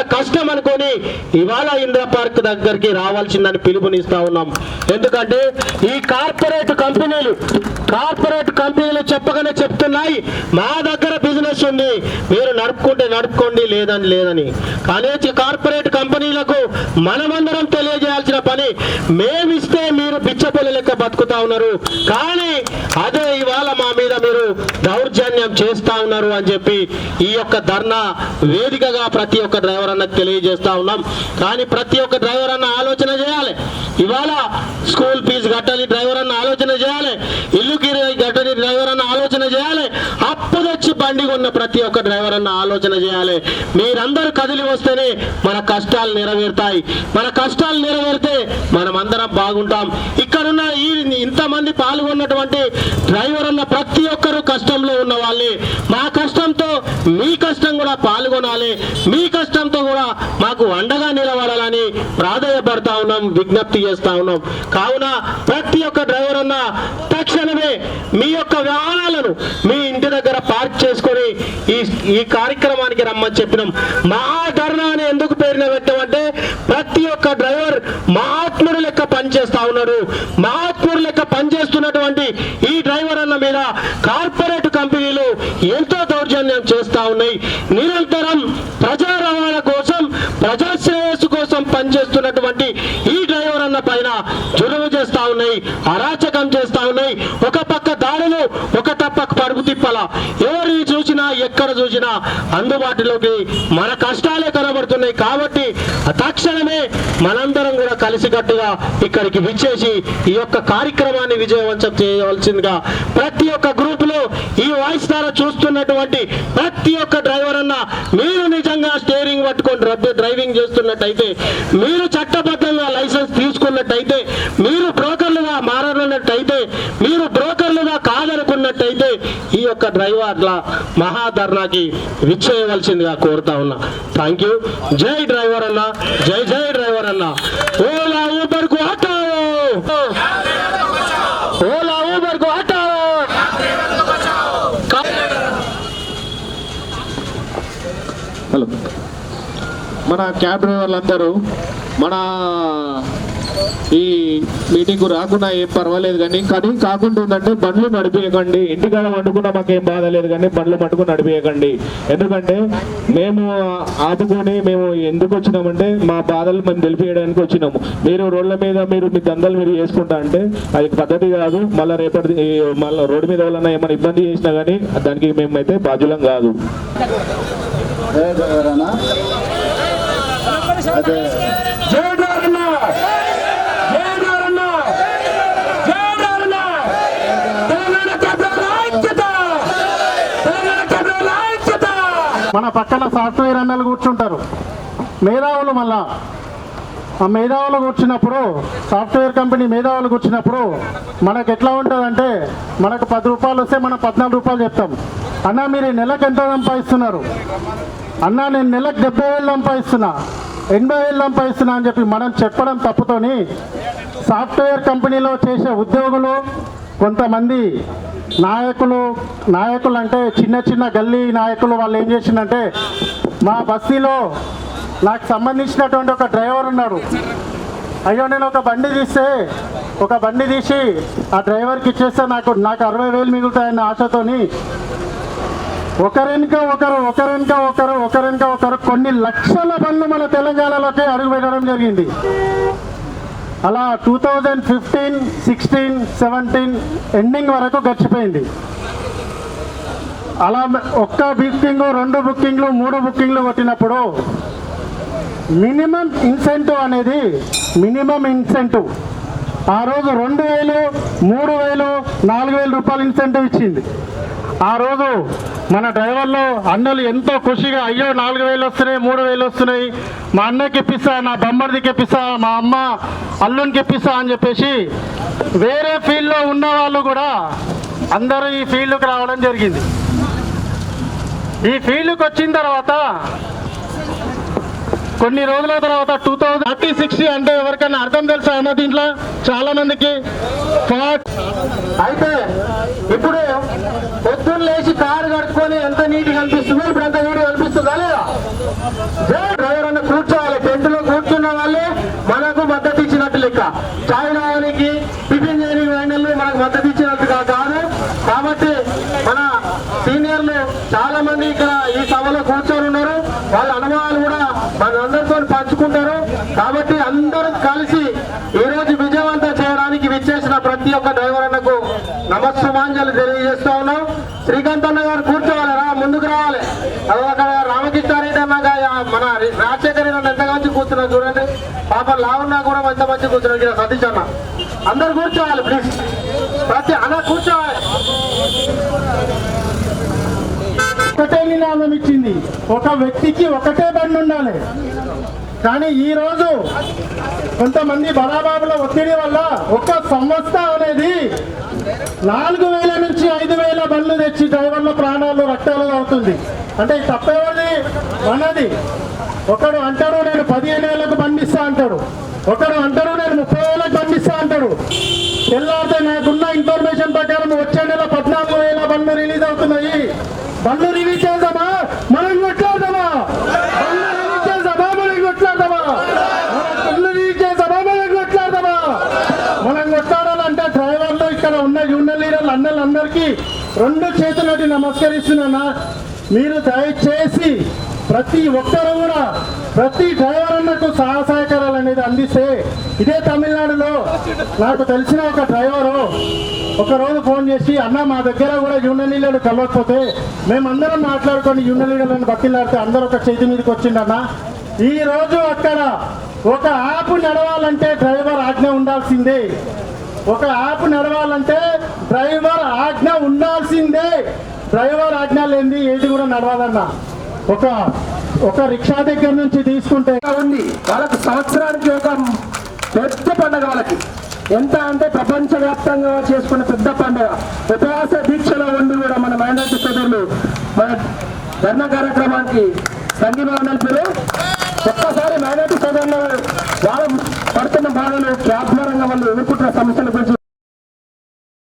మన కష్టం అనుకొని ఇవాళ ఇందిరా పార్క్ దగ్గరికి రావాల్సిందని పిలుపునిస్తా ఉన్నాం. ఎందుకంటే ఈ కార్పొరేట్ కంపెనీలు కార్పొరేట్ కంపెనీలు చెప్పగానే చెప్తున్నాయి మా దగ్గర బిజినెస్ ఉంది మీరు నడుపుకుంటే నడుపుకోండి లేదని లేదని. కానీ కార్పొరేట్ కంపెనీలకు మనమందరం తెలియజేయాల్సిన పని మేమిస్తే మీరు బిచ్చపల్లి లెక్క బతుకుతా ఉన్నారు. కానీ అదే ఇవాళ మా మీద మీరు దౌర్జన్యం చేస్తా ఉన్నారు అని చెప్పి ఈ యొక్క ధర్నా వేదికగా ప్రతి ఒక్క డ్రైవర్ అన్నకు తెలియజేస్తా ఉన్నాం. కానీ ప్రతి ఒక్క డ్రైవర్ అన్న ఆలోచన చేయాలి. ఇవాళ స్కూల్ ఫీజు కట్టాలి డ్రైవర్ అన్న ఆలోచన చేయాలి. ఇల్లు కిరాయి కట్టని డ్రైవర్ అన్న ఆలోచన చేయాలి. అప్పు తెచ్చి బండి కొన్న ప్రతి ఒక్క డ్రైవర్ అన్న ఆలోచన చేయాలి. మీరందరూ కదిలి వస్తేనే మన కష్టాలు నెరవేరుతాయి. మన కష్టాలు నెరవేరితే మనం అందరం బాగుంటాం. ఇక్కడున్న ఈ ఇంతమంది పాల్గొన్నటువంటి డ్రైవర్ అన్న ప్రతి ఒక్కరు కష్టంలో ఉన్న వాళ్ళే. మా మీ కష్టం కూడా పాల్గొనాలి. మీ కష్టంతో కూడా మాకు అండగా నిలబడాలని ప్రాధాయపడతా ఉన్నాం విజ్ఞప్తి చేస్తా ఉన్నాం. కావున ప్రతి ఒక్క డ్రైవర్ అన్న తక్షణమే మీ యొక్క వాహనాలను మీ ఇంటి దగ్గర పార్క్ చేసుకొని ఈ ఈ కార్యక్రమానికి రమ్మని చెప్పినాం. మహాధర్ణ అని ఎందుకు పేరున పెట్టామంటే ప్రతి ఒక్క డ్రైవర్ మహాత్ముడు లెక్క పనిచేస్తా ఉన్నారు మహాత్ముడు లెక్క పనిచేస్తున్నటువంటి ఈ డ్రైవర్ అన్న మీద కార్పొరేట్ కంపెనీలు ఎంతో ఉన్నాయి. నిరంతరం ప్రజా రవాణా కోసం ప్రజాసేవ శ్రేయస్సు కోసం పనిచేస్తున్నటువంటి ఈ డ్రైవర్ అన్న పైన చొరవ చేస్తా ఉన్నాయి అరాచకం చేస్తా ఉన్నాయి. ఒక పక్క దాడులు ఒక తప్పకు పరుగు తిప్పల. ఎవరిని చూసినా ఎక్కడ చూసినా అందుబాటులోకి మన కష్టాలే కనబడుతున్నాయి కాబట్టి తక్షణమే మనందరం కూడా కలిసికట్టుగా ఇక్కడికి విచ్చేసి ఈ యొక్క కార్యక్రమాన్ని విజయవంతం చేయవలసిందిగా ప్రతి ఒక్క గ్రూప్లో ఈ వాయిస్ ద్వారా చూస్తున్నటువంటి ప్రతి ఒక్క డ్రైవర్ అన్న మీరు నిజంగా స్టీరింగ్ పట్టుకొని రద్దు డ్రైవింగ్ చేస్తున్నట్టయితే మీరు చట్టబద్ధంగా లైసెన్స్ తీసుకుని తీసుకున్నట్టయితే మీరు బ్రోకర్లుగా మారనున్నట్టయితే మీరు బ్రోకర్లుగా కాదనుకున్నట్టయితే ఈ యొక్క డ్రైవర్ల మహాధర్నాకి విచ్చేయవలసిందిగా కోరుతా ఉన్నా. థ్యాంక్ యూ జై డ్రైవర్ అన్న జై జై డ్రైవర్ అన్న. ఓలా ఊబర్కు హటావో ఓలా ఊబర్కు హటావో హలో. మన క్యాబ్ డ్రైవర్లందరూ మన ఈ మీటింగ్ రాకుండా ఏం పర్వాలేదు కానీ కానీ కాకుండా ఉందంటే బండ్లు నడిపేయకండి. ఇంటికాడ వండుకున్నా మాకేం బాధ లేదు కానీ బండ్లు పట్టుకుని నడిపేయకండి. ఎందుకంటే మేము ఆపుకొని మేము ఎందుకు వచ్చినామంటే మా బాధలు మేము తెలిపేయడానికి వచ్చినాము. మీరు రోడ్ల మీద మీరు మీ దందలు మీరు చేసుకుంటా అంటే అది పద్ధతి కాదు. మళ్ళీ రేపటి మళ్ళీ రోడ్డు మీద వలన ఏమైనా ఇబ్బంది చేసినా కానీ దానికి మేమైతే బాధ్యులం కాదు. అదే మన పక్కన సాఫ్ట్వేర్ అన్నలు కూర్చుంటారు. మేధావులు మళ్ళా. ఆ మేధావులు కూర్చున్నప్పుడు సాఫ్ట్వేర్ కంపెనీ మేధావులు కూర్చున్నప్పుడు మనకు ఎట్లా ఉంటుందంటే మనకు పది రూపాయలు వస్తే మనం పద్నాలుగు రూపాయలు చెప్తాం. అన్న మీరు నెలకు ఎంత సంపాదిస్తున్నారు? అన్న నేను నెలకు డెబ్బై వేలు సంపాదిస్తున్నా. ఎనభై వేలు సంపాదిస్తున్నా అని చెప్పి మనం చెప్పడం తప్పుతోని సాఫ్ట్వేర్ కంపెనీలో చేసే ఉద్యోగులు కొంతమంది నాయకులు నాయకులు అంటే చిన్న చిన్న గల్లీ నాయకులు వాళ్ళు ఏం చేసిందంటే మా బస్తీలో నాకు సంబంధించినటువంటి ఒక డ్రైవర్ ఉన్నాడు. అయ్యో నేను ఒక బండి తీస్తే ఒక బండి తీసి ఆ డ్రైవర్కి ఇచ్చేస్తే నాకు నాకు అరవై వేలు మిగులుతాయన్న ఆశతోని ఒకరెనుక ఒకరు ఒకరెనుక ఒకరు ఒకరెనుక ఒకరు కొన్ని లక్షల బండ్లు మన తెలంగాణలోకి అడుగు పెట్టడం జరిగింది. అలా two thousand fifteen sixteen seventeen ending వరకు గడిచిపోయింది. అలా ఒక్క బుకింగ్ రెండు బుకింగ్లు మూడు బుకింగ్లు కొట్టినప్పుడు మినిమం ఇన్సెంటివ్ అనేది మినిమం ఇన్సెంటివ్. ఆ రోజు రెండు వేలు మూడు వేలు నాలుగు వేల రూపాయలు ఇన్సెంటివ్ ఇచ్చింది. ఆ రోజు మన డ్రైవర్లు అన్నలు ఎంతో ఖుషిగా అయ్యో నాలుగు వేలు వస్తున్నాయి మూడు వేలు వస్తున్నాయి. మా అన్నకి ఇప్పిస్తా నా బొమ్మడికి ఇప్పిస్తా మా అమ్మ అల్లునికి ఇప్పిస్తా అని చెప్పేసి వేరే ఫీల్డ్లో ఉన్న వాళ్ళు కూడా అందరూ ఈ ఫీల్డ్కి రావడం జరిగింది. ఈ ఫీల్డ్కి వచ్చిన తర్వాత కొన్ని రోజుల తర్వాత టూ థౌజండ్ థర్టీ సిక్స్టీ అంటే ఎవరికైనా అర్థం తెలుసా అన్న దీంట్లో? చాలా మందికి. అయితే ఇప్పుడు పొద్దున్న లేచి కారు కట్టుకొని ఎంత నీట్గా కనిపిస్తుందో ఇప్పుడు ఎంత నీట్గా కనిపిస్తుందా లేదా? డ్రైవర్ అన్న కూర్చోవాలి. టెంట్లో కూర్చున్న వాళ్ళే మనకు మద్దతు లెక్క. చాయ్ తాగడానికి టిఫిన్ చేయడానికి వెళ్ళి మనకు మద్దతు ఇచ్చినట్టుగా కాదు. కాబట్టి మన సీనియర్లు చాలా మంది ఇక్కడ ఈ సభలో కూర్చొని ఉన్నారు. వాళ్ళ అనుభవాలు కూడా మనందరితో పంచుకుంటారు. కాబట్టి అందరూ కలిసి ఈ రోజు విజయవంతం చేయడానికి విచ్చేసిన ప్రతి ఒక్క డ్రైవర్ అన్నకు నమస్సుమాంజలు తెలియజేస్తా ఉన్నాం. శ్రీకాంత్ అన్న గారు కూర్చోవాలి రా ముందుకు రావాలి. అక్కడ రామకృష్ణారెడ్డి అన్న మన రాజశేఖర్ రెడ్డి అన్న ఎంత మంచి కూర్చున్నారు చూడండి. పాప లావున్నా కూడా ఎంత మంచి కూర్చొని ఇక్కడ సతీష్ అన్న. అందరు కూర్చోవాలి ప్లీజ్ ప్రతి అన్న కూర్చోవాలి. ఒకటే నినాదం ఇచ్చింది. ఒక వ్యక్తికి ఒకటే బండి ఉండాలి. కానీ ఈ రోజు కొంతమంది బలాబాబుల ఒత్తిడి వల్ల ఒక సంస్థ అనేది నాలుగు వేల నుంచి ఐదు వేల బండ్లు తెచ్చి డ్రైవర్ల ప్రాణాలు రక్తాలు అవుతుంది. అంటే ఈ తప్పేవాడి మనది. ఒకడు అంటారు నేను పదిహేను వేలకు బండిస్తా అంటాడు. ఒకడు అంటాడు నేను ముప్పై వేలకు బండిస్తా అంటాడు. తెల్లారితే నాకున్న ఇన్ఫర్మేషన్ ప్రకారం వచ్చే నెల పద్నాలుగు వేల బండ్లు రిలీజ్ అవుతున్నాయి. బండ్లు రిలీజ్ చేద్దామా? మనం కొట్లాడదామా? బండ్లు రిలీజ్ చేద్దామా? మనం కొట్లాడదామా? మనం బండ్లు రిలీజ్ చేద్దామా? మనం కొట్లాడదామా? మనం కొట్లాడాలంటే డ్రైవర్లు ఇక్కడ ఉన్న యూనియన్ లీడర్లు అందరికీ రెండు చేతులటి నమస్కరిస్తున్నానా? మీరు దయచేసి ప్రతి ఒక్కరు కూడా ప్రతి డ్రైవర్ అన్నకు సహాయ సహకారాలు అనేది అందిస్తే ఇదే తమిళనాడులో నాకు తెలిసిన ఒక డ్రైవరు ఒకరోజు ఫోన్ చేసి అన్న మా దగ్గర కూడా యూనియన్ లీడర్లు కలవకపోతే మేమందరం మాట్లాడుకొని యూనియన్ లీడర్లను బతిలాడితే అందరూ ఒక చేతి మీదకి వచ్చిండన్న ఈరోజు అక్కడ ఒక యాప్ నడవాలంటే డ్రైవర్ ఆజ్ఞ ఉండాల్సిందే. ఒక యాప్ నడవాలంటే డ్రైవర్ ఆజ్ఞ ఉండాల్సిందే. డ్రైవర్ ఆజ్ఞ లేనిది ఏది కూడా నడవాలన్నా ఒక ఒక రిక్షా దగ్గర నుంచి తీసుకుంటే ఉంది వాళ్ళకు సంవత్సరానికి ఒక పెద్ద పండుగ వాళ్ళకి. ఎంత అంటే ప్రపంచవ్యాప్తంగా చేసుకున్న పెద్ద పండుగ. ఉపవాస దీక్షలో ఉండి కూడా మన మైనార్టీ సోదరులు మన ధర్మ కార్యక్రమానికి సంఘీభావం నడిపారు ఒక్కసారి మైనార్టీ సోదరులు వాళ్ళు పడుతున్న బాధలు క్యాబ్ పరంగా వాళ్ళు ఎదుర్కొంటున్న సమస్యల గురించి